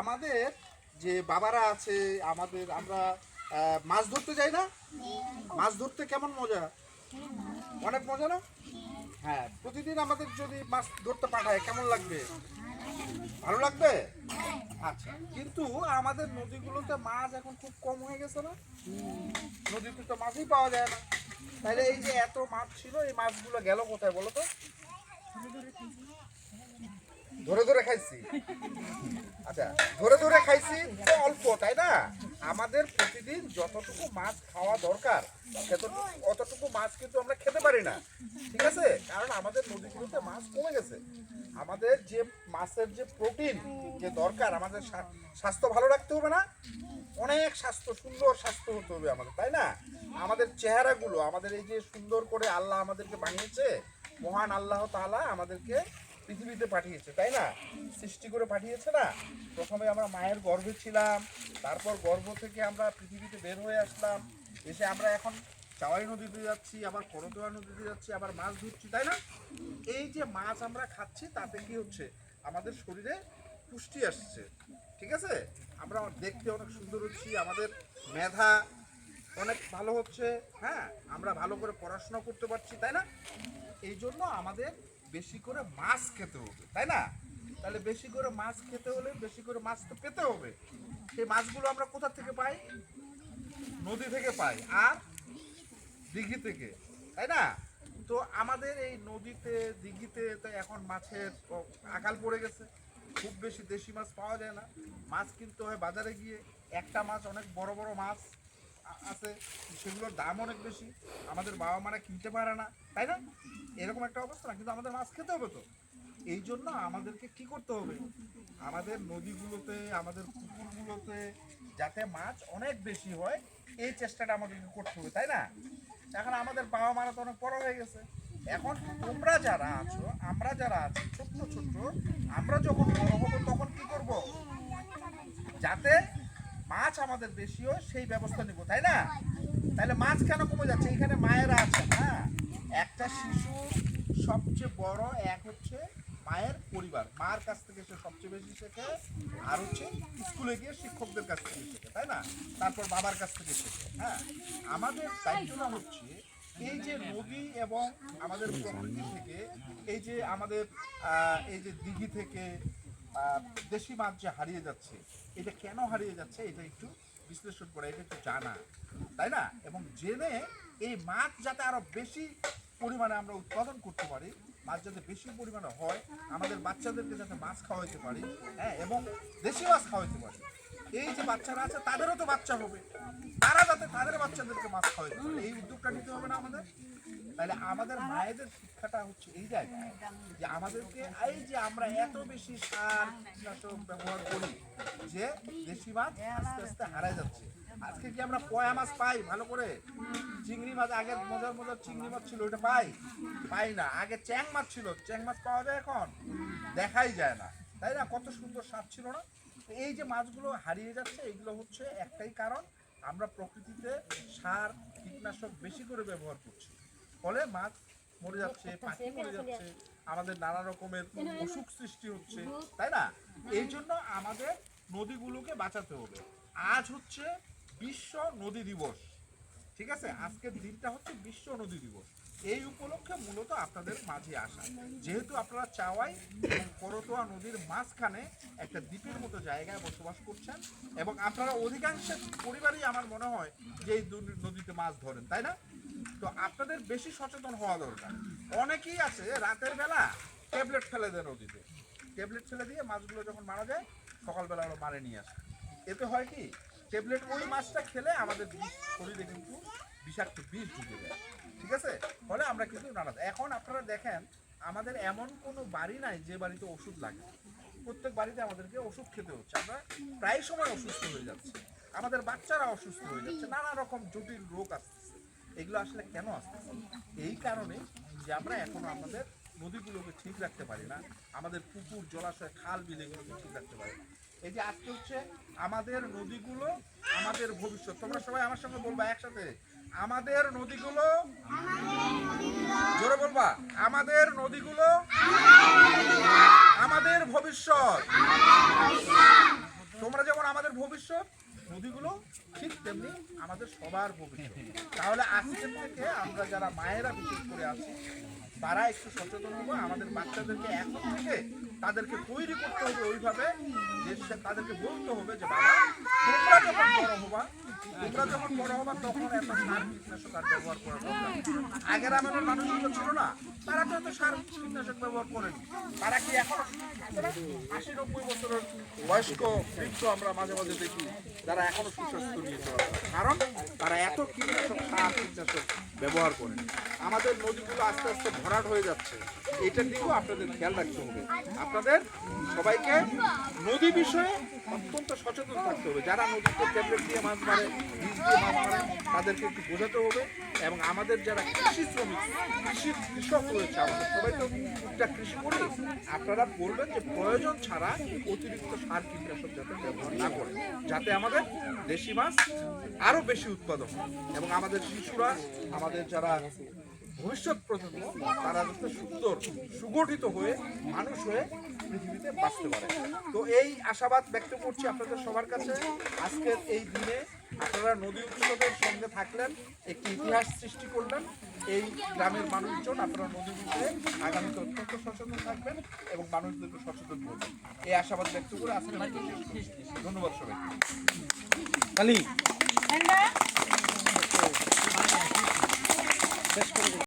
আমাদের যে বাবারা আছে, আমাদের আমরা মাছ ধরতে যাই না? মাছ ধরতে কেমন মজা? অনেক মজা না? হ্যাঁ প্রতিদিন আমাদের যদি মাছ ধরতে পাঠায়, কেমন লাগবে? ভালো লাগবে? আচ্ছা কিন্তু আমাদের নদীগুলোতে মাছ এখন খুব কম হয়ে গেছে না? নদীতে তো মাছই পাওয়া যায় না। তাহলে এই যে এত মাছ ছিল, এই মাছগুলো গেল কোথায় বলো তো? ধরে ধরে খাইছি। আচ্ছা ধরে ধরে খাইছি তো অল্প, তাই না? আমাদের প্রতিদিন যতটুকু মাছ খাওয়া দরকার অতটুকু মাছ কিন্তু আমরা খেতে পারি না। ঠিক আছে? কারণ আমাদের নদীগুলোতে মাছ কমে গেছে। আমাদের যে মাছের যে প্রোটিন যে দরকার, আমাদের স্বাস্থ্য ভালো রাখতে হবে না? অনেক স্বাস্থ্য, সুন্দর স্বাস্থ্য হতে হবে আমাদের, তাই না? আমাদের চেহারাগুলো, আমাদের এই যে সুন্দর করে আল্লাহ আমাদেরকে বানিয়েছে, মহান আল্লাহ তাআলা আমাদেরকে পৃথিবীতে পাঠিয়েছে, তাই না? সৃষ্টি করে পাঠিয়েছে না? প্রথমে আমরা মায়ের গর্ভে ছিলাম, তারপর গর্ভ থেকে আমরা পৃথিবীতে বের হয়ে আসলাম, এসে আমরা এখন চাওয়াই নদীতে যাচ্ছি, আবার করতোয়া নদীতে যাচ্ছি, আবার মাছ ধরছি, তাই না? এই যে মাছ আমরা খাচ্ছি, তাতে কি হচ্ছে? আমাদের শরীরে পুষ্টি আসছে, ঠিক আছে? আমরা দেখতে অনেক সুন্দর হচ্ছি, আমাদের মেধা অনেক ভালো হচ্ছে হ্যাঁ? আমরা ভালো করে পড়াশোনা করতে পারছি, তাই না? এই জন্য আমাদের বেশি করে মাছ খেতে হবে, তাই না? তাহলে বেশি করে মাছ খেতে হলে বেশি করে মাছ তো পেতে হবে। সেই মাছগুলো আমরা কোথা থেকে পাই? নদী থেকে পাই, আর দিঘি থেকে, তাই না? তো আমাদের এই নদীতে, দিঘিতে তো এখন মাছের আকাল পড়ে গেছে। খুব বেশি দেশি মাছ পাওয়া যায় না। মাছ কিনতে হয় বাজারে গিয়ে। একটা মাছ অনেক বড় বড় মাছ। আছে, সেগুলোর দাম অনেক বেশি, আমাদের বাবা মারা কিনতে পারে না, তাই না? এরকম একটা অবস্থা না, কিন্তু আমাদের মাছ খেতে হবে তো। এই জন্য আমাদেরকে কি করতে হবে? আমাদের নদীগুলোতে, আমাদের পুকুরগুলোতে, যাতে মাছ অনেক বেশি হয়, এই চেষ্টাটা আমাদেরকে করতে হবে, তাই না? এখন আমাদের বাবা মারা তো অনেক বড় হয়ে গেছে। এখন তোমরা যারা আছো, আমরা যারা আছি, ছোট্ট ছোট্ট, আমরা যখন বড় হব তখন কি করব? যাতে মাছ আমাদের বেশি হয় সেই ব্যবস্থা নিব, তাই না? তাহলে মাছ কেন কমে যাচ্ছে? এখানে মায়েরা আছে না? একটা শিশু সবচেয়ে বড় এক হচ্ছে মায়ের পরিবার। মার কাছ থেকে সে সবচেয়ে বেশি শেখে, আর হচ্ছে স্কুলে গিয়ে শিক্ষকদের কাছ থেকে শেখে, তাই না? তারপর বাবার কাছ থেকে শেখে হ্যাঁ? আমাদের দায়িত্বটা হচ্ছে এই যে নদী এবং আমাদের প্রকৃতি থেকে, এই যে আমাদের এই যে দিঘি থেকে দেশি মাছ যে হারিয়ে যাচ্ছে, এটা কেন হারিয়ে যাচ্ছে এটা একটু বিশ্লেষণ করে, এটা একটু জানা, তাই না? এবং জেনে এই মাছ যাতে আরও বেশি পরিমাণে আমরা উৎপাদন করতে পারি, মাছ যাতে বেশি পরিমাণে হয়, আমাদের বাচ্চাদেরকে যাতে মাছ খাওয়াইতে পারি হ্যাঁ এবং দেশি মাছ খাওয়াইতে পারি এই যে বাচ্চারা আছে, তাদেরও তো বাচ্চা হবে। তারা যাতে তাদের বাচ্চাদেরকে মাছ খাওয়াইতে এই উদ্যোগটা নিতে হবে না আমাদের? তাহলে আমাদের মায়েদের শিক্ষাটা হচ্ছে এই জায়গায়, যে আমাদেরকে এই যে আমরা এত বেশি সার কীটনাশক ব্যবহার করি, যে দেশি মাছ আস্তে আস্তে হারায় যাচ্ছে। আজকে কি আমরা পয়া মাছ পাই ভালো করে? চিংড়ি মাছ আগে মজার মজার চিংড়ি মাছ ছিল ওটা পাই? পাই না। আগে চ্যাং মাছ ছিল। চ্যাং মাছ পাওয়া যায় এখন? দেখাই যায় না। তাই না? কত সুন্দর স্বাদ ছিল না? এই যে মাছগুলো হারিয়ে যাচ্ছে এগুলো হচ্ছে একটাই কারণ আমরা প্রকৃতিতে সার কীটনাশক বেশি করে ব্যবহার করছি। ফলে মাছ মরে যাচ্ছে পাখি মরে যাচ্ছে আমাদের নানা রকমের অসুখ সৃষ্টি হচ্ছে তাই না? এই জন্য আমাদের নদীগুলোকে বাঁচাতে হবে। আজ হচ্ছে বিশ্ব নদী দিবস ঠিক আছে? আজকের দিনটা হচ্ছে বিশ্ব নদী দিবস। এই উপলক্ষে মূলত আপনাদের মাঝে আসা। যেহেতু আপনারা চাওয়াই করতোয়া নদীর মাঝখানে একটা দ্বীপের মতো জায়গায় বসবাস করছেন এবং আপনারা অধিকাংশ পরিবারই আমার মনে হয় যে এই নদীতে মাছ ধরেন, তাই না? তো আপনাদের বেশি সচেতন হওয়া দরকার। অনেকেই আছে, রাতের বেলা ট্যাবলেট ফেলে দেয় নদীতে। ট্যাবলেট ফেলে দিয়ে মাছগুলো যখন মারা যায়, সকালবেলা ওরা মারে নিয়ে আসে। এতে হয় কি, ট্যাবলেট ওই মাছটা খেলে আমাদের শরীরে কিন্তু বিষাক্ত বিষ ঢুকে যায়। ঠিক আছে? ফলে আমরা কিন্তু নানা এখন আপনারা দেখেন, আমাদের এমন কোনো বাড়ি নাই যে বাড়িতে ওষুধ লাগে। প্রত্যেক বাড়িতে আমাদেরকে ওষুধ খেতে হচ্ছে। আমরা প্রায় সময় অসুস্থ হয়ে যাচ্ছি। আমাদের বাচ্চারা অসুস্থ হয়ে যাচ্ছে। নানা রকম জটিল রোগ আসতেছে। এগুলো আসলে কেন আসতেছে? এই কারণে যে আমরা এখনও আমাদের নদীগুলোকে ঠিক রাখতে পারি না, আমাদের পুকুর, জলাশয়, খাল, বিল এগুলোকে ঠিক রাখতে পারি না। এই যে আজকে হচ্ছে আমাদের নদীগুলো আমাদের ভবিষ্যৎ। তোমরা সবাই আমার সঙ্গে বলবা একসাথে? আমাদের নদীগুলো? জোরে বলবা। আমাদের নদীগুলো? আমাদের ভবিষ্যৎ। তোমরা যেমন আমাদের ভবিষ্যৎ, নদীগুলো ঠিক তেমনি আমাদের সবার ভবিষ্যৎ। তাহলে আজকে থেকে আমরা যারা মায়েরা বিশেষ করে আছি তারা একটু সচেতন হব, আমাদের বাচ্চাদেরকে এখন থেকে তাদেরকে তৈরি করতে হবে ওইভাবে যে তাদেরকে বলতে হবে যে, বাবা, তোমরা যখন বড় হবা, তোমরা যখন বড় হবা, তখন এত সার কীটনাশক আর ব্যবহার করা দরকার। আগের আমাদের মানুষগুলো ছিল না, তারা তো এত সার কীটনাশক ব্যবহার করেনি। তারা কি এখন আশি নব্বই বছরের বয়স্ক বৃদ্ধ আমরা মাঝে মাঝে দেখি তারা এখনও সুস্বাস্থ্য নিয়ে। কারণ তারা এত কীটনাশক, সার কীটনাশক ব্যবহার করেন। আমাদের নদীগুলো আস্তে আস্তে ভরাট হয়ে যাচ্ছে। এটার দিকেও আপনাদের খেয়াল রাখতে হবে। আপনাদের সবাইকে নদী বিষয়ে অত্যন্ত সচেতন থাকতে হবে। যারা নদীতে ট্যাবলেট দিয়ে মাছ মারে, বীজ দিয়ে মাছ মারে, তাদেরকে একটু বোঝাতে হবে এবং আমাদের যারা কৃষি শ্রমিক, কৃষি কৃষক রয়েছে আমাদের, সবাই তো টুকটাক কৃষি করি আপনারা বলবেন যে প্রয়োজন ছাড়া অতিরিক্ত সার কীটনাশক যাতে ব্যবহার না করে, যাতে আমাদের দেশি মাছ আরও বেশি উৎপাদন এবং আমাদের শিশুরা, আমাদের যারা ভবিষ্যৎ প্রজন্ম তারা যাতে সুন্দর সুগঠিত হয়ে মানুষ হয়ে পৃথিবীতে বাঁচতে পারে। তো এই আশাবাদ ব্যক্ত করছি আপনাদের সবার কাছে। আজকের এই দিনে আপনারা নদী উৎসবের সঙ্গে থাকলেন একটি ইতিহাস সৃষ্টি করলেন। এই গ্রামের মানুষজন আপনারা নদী বিষয়ে আগামীতে অত্যন্ত সচেতন থাকবেন এবং মানুষদেরকে সচেতন করবেন। এই আশাবাদ ব্যক্ত করে আজকে শেষ। ধন্যবাদ সবাইকে। খালি আমরা